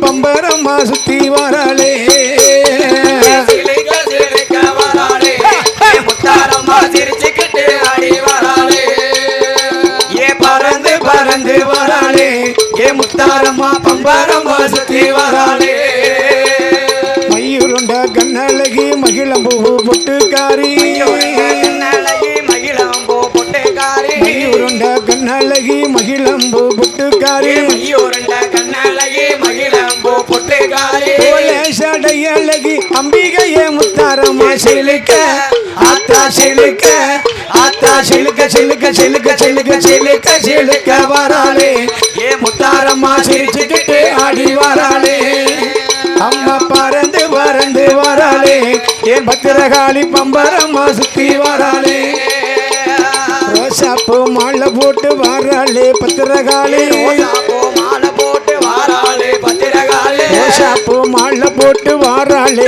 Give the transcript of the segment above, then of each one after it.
பம்பரம்மா சுத்தி வராளே. பறந்து வராளே. ஏ முத்தாரம்மா பம்பரம்மா சுத்தி வராளே. அம்பிகையே முத்தாரம்மா சிலுக்க ஆத்தா சிலுக்க ஆத்தா சிலுக்க சிலுக்க சிலுக்க சிலுக்க சிலுக்க சிலுக்க வராளே. ஏ முத்தாரம்மா சிரிச்சுக்கிட்டு ஆடி வராளே. அம்மா பறந்து பறந்து வராளே. என் பத்திரகாளி பம்பரம்மா சுத்தி வராளே. ரோசாப்பூ மாலை போட்டு வராளே பத்திரகாளி. பத்திரகாளே மாலை போட்டு வாராளே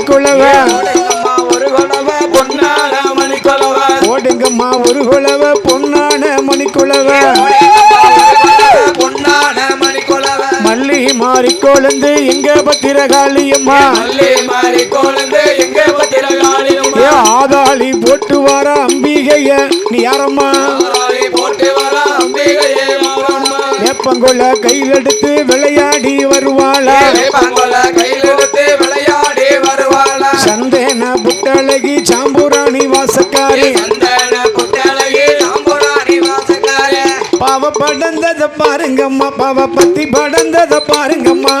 ஓடுங்கம்மா ஒரு குலவ பொன்னான மணிக்குலவ. ஓடுங்கம்மா ஒரு குழவ பொன்னான ஒரு குலவ பொன்னான மணிக்குலவ. மல்லி மாறி கொழுந்து எங்க பத்திரகாளியம்மா. மல்லி மாறி கொழுந்து எங்க ஆதாளி போட்டு வர அம்பிகைய நீ யாரம்மா? போட்டு வர அம்பிகையே மாறம்மா வேப்பங்குள்ள கையில் எடுத்து விளையாடி வருவாளா? படந்தத பாருங்கம்மா பாவ பத்தி படந்தத பாருங்கம்மா.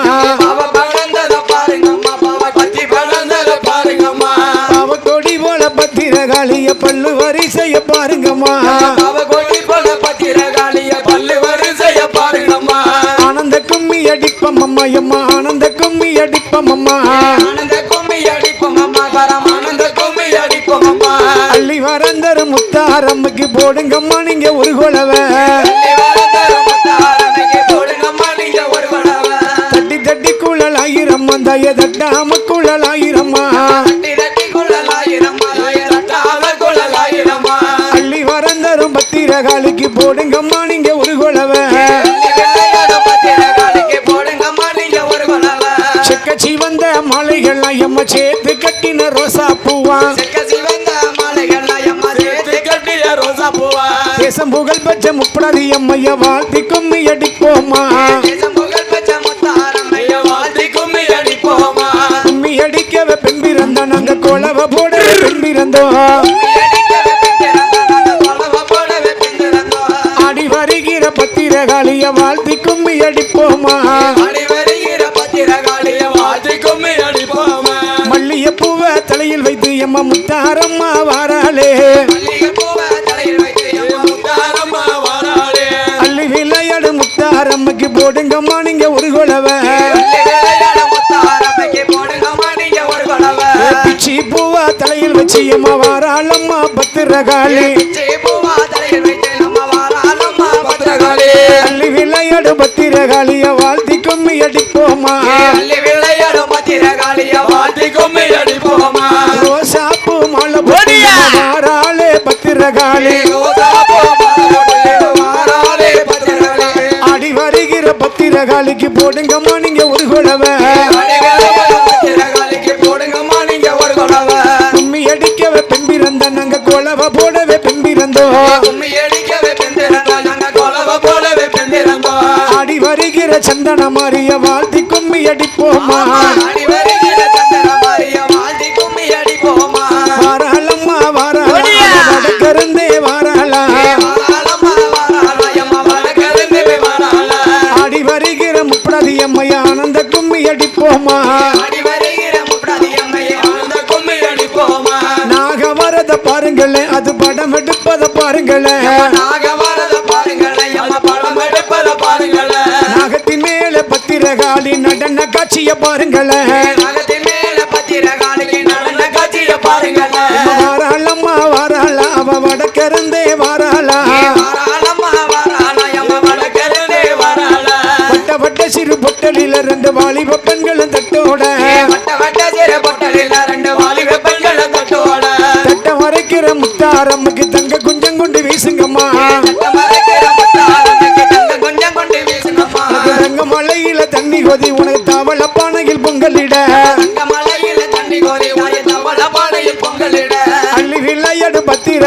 அவ பழந்தத பாருங்கம்மா பாவ பத்தி பழந்தத பாருங்கம்மா. பாவ கொடி போல பத்திரகாளிய பல்லு வரிசைய பாருங்கம்மா. அவ கொடி போல பத்திரகாளிய பல்லு வரிசைய பாருங்கம்மா. ஆனந்த கும்மி அடிப்பம் அம்மா எம்மா ஆனந்த கும்மி அடிப்பம் அம்மா ஆனந்த கும்மி அடிப்போம் அம்மா வரம் ஆனந்த கும்மி அடிப்போம் அம்மா அள்ளி வரந்தரு முத்தாரம்மைக்கு போடுங்கம்மா நீங்க ஒரு குழவ போடுங்கம்மா நீங்க ஒரு குழவ செக்கச்சி வந்த மாலைகள் எம்ம சேர்த்து கட்டின ரோசா பூவா. தேசம் புகழ் பச்ச முப்படாதி அம்மைய வாழ்த்தி கும்மி அடிப்போமா? கும்மி அடிப்போமா கும்மி அடிக்கவ பெண் நாங்க கொலவ போட பெண் வாழ்த்தி கும்மி அடிப்போமா ஆடி வருகிற பத்திரகாளிய வாழ்த்தி கும்மி அடிப்போமா. மல்லிய பூவ தலையில் வைத்து எம்ம முத்தாரம்மா வாராளே. அள்ளி விளையாடு முத்தாரம்மைக்கு போடுங்கம்மா நீங்க ஒரு குழவ. பிச்சி பூவா தலையில் வச்சு எம்மா வாராளம்மா பத்திரகாளி பிச்சை பூவா தலையில் வைத்து விளையாடு பத்திரகாளிய வாழ்த்தி கும்மி அடிப்போமா? விளையாட பத்திரகாளிய வாழ்த்தி கும்மி அடிப்போமா? ரோசா பூ மாலை பத்திரகாளி. ஆடி வருகிற பத்திரகாளிக்கு போடுங்கம்மா நீங்க சந்தன மாறிய வாழ்த்தி கும்மி அடிப்போமா? வாராளம்மா வாராளா ஓடியா. வடக்கருந்தே வாராளா? ஆடி வருகிற முப்படாதி அம்மைய ஆனந்த கும்மி அடிப்போமா? நாக வரத பாருங்களேன் அது படம் எடுப்பத பாருங்களேன். செய்ய பாருங்களேன்.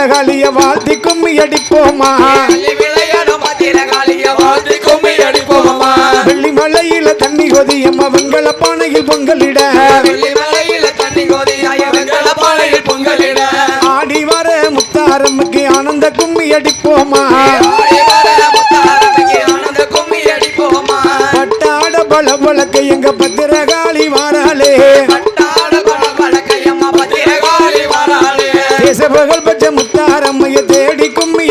திரகாலிய வாழ்த்தி கும்மி அடிப்போமா? வெள்ளிமலையில தண்ணி கொதியம் அவங்கள பானையில் பொங்கலிட. ஆடி வர முத்தாரமுக்கு ஆனந்த கும்மி அடிப்போமா? பட்டாட பல பழக்க எங்க பத்திரகாளி வாராளே. தேசபகல் முத்தாரம்மையை தேடி கும்மி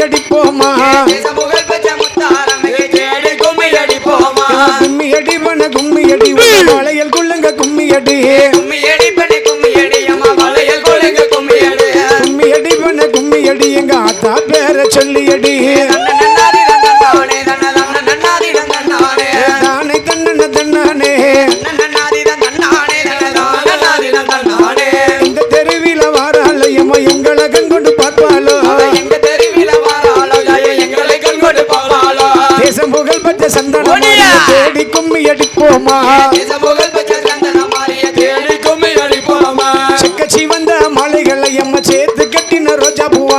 சந்தனமா தேடி கும்மி அடிப்போமா சிக்கச்சி வந்த மாலைகளை எம்ம சேர்த்து கட்டின ரோஜா பூவா.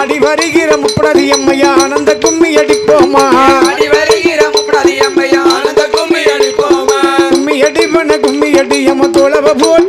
அடி வருகிற முப்படாதி எம்மையா ஆனந்த கும்மி அடிப்போமா கும்மி அடிப்பன கும்மி அடி எம்ம தோழவ போல்.